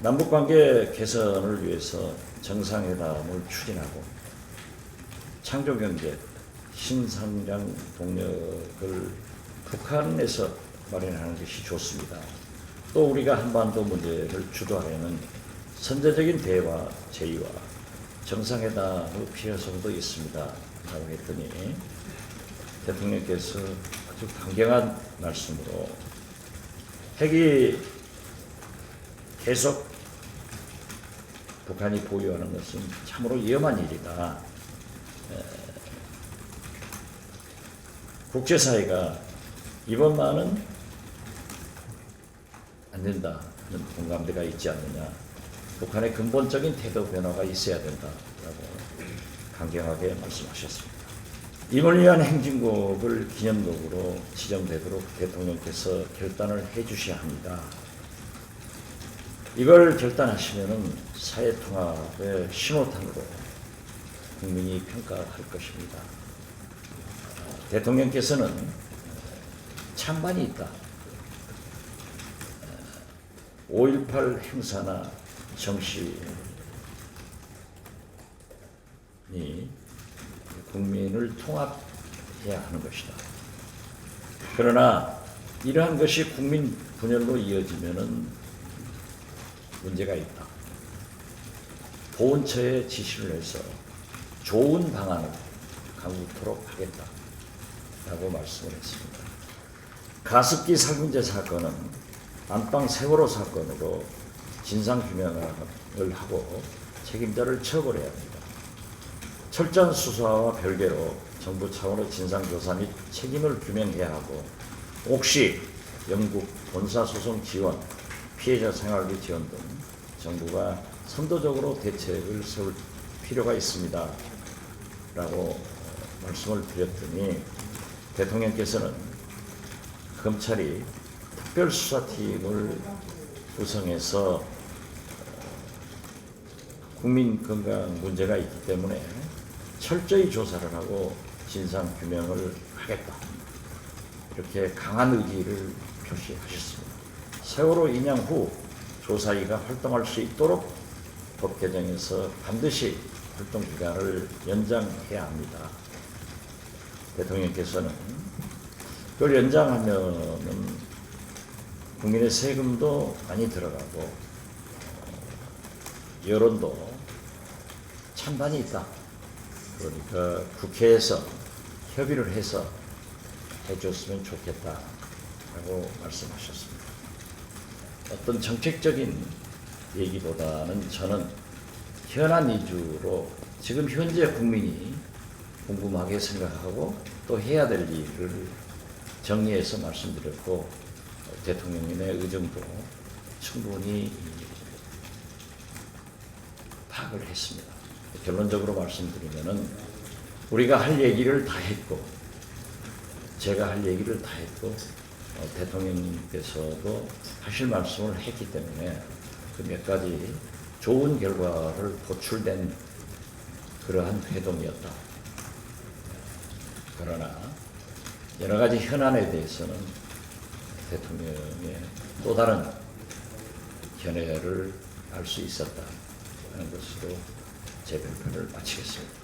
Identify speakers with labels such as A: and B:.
A: 남북관계 개선을 위해서 정상회담을 추진하고 창조경제, 신성장 동력을 북한에서 마련하는 것이 좋습니다. 또 우리가 한반도 문제를 주도하려는 선제적인 대화 제의와 정상회담의 필요성도 있습니다. 라고 했더니 대통령께서 아주 강경한 말씀으로 핵이 계속 북한이 보유하는 것은 참으로 위험한 일이다. 에, 국제사회가 이번만은 안 된다 하는 공감대가 있지 않느냐. 북한의 근본적인 태도 변화가 있어야 된다라고 강경하게 말씀하셨습니다. 임을 위한 행진곡을 기념곡으로 지정되도록 대통령께서 결단을 해 주셔야 합니다. 이걸 결단하시면은 사회 통합의 신호탄으로 국민이 평가할 것입니다. 아, 대통령께서는 찬반이 있다. 5.18 행사나 정신이 국민을 통합해야 하는 것이다. 그러나 이러한 것이 국민 분열로 이어지면은 문제가 있다. 보훈처에 지시를 해서 좋은 방안을 강구토록 하겠다. 라고 말씀을 했습니다. 가습기 살균제 사건은 안방 세월호 사건으로 진상규명을 하고 책임자를 처벌해야 합니다. 철저한 수사와 별개로 정부 차원의 진상조사 및 책임을 규명해야 하고 혹시 영국 본사소송 지원, 피해자 생활비 지원 등 정부가 선도적으로 대책을 세울 필요가 있습니다. 라고 말씀을 드렸더니 대통령께서는 검찰이 특별수사팀을 구성해서 국민 건강 문제가 있기 때문에 철저히 조사를 하고 진상 규명을 하겠다. 이렇게 강한 의지를 표시하셨습니다. 세월호 인양 후 조사위가 활동할 수 있도록 법 개정에서 반드시 활동 기간을 연장해야 합니다. 대통령께서는 그걸 연장하면은 국민의 세금도 많이 들어가고 어, 여론도 찬반이 있다. 그러니까 국회에서 협의를 해서 해줬으면 좋겠다라고 말씀하셨습니다. 어떤 정책적인 얘기보다는 저는 현안 위주로 지금 현재 국민이 궁금하게 생각하고 또 해야 될 일을 정리해서 말씀드렸고 대통령님의 의정도 충분히 파악을 했습니다. 결론적으로 말씀드리면은 우리가 할 얘기를 다 했고 제가 할 얘기를 다 했고 어, 대통령님께서도 하실 말씀을 했기 때문에 그 몇 가지 좋은 결과를 도출된 그러한 회동이었다. 그러나 여러 가지 현안에 대해서는 대통령의 또 다른 견해를 알 수 있었다 하는 것으로 제 발표를 마치겠습니다.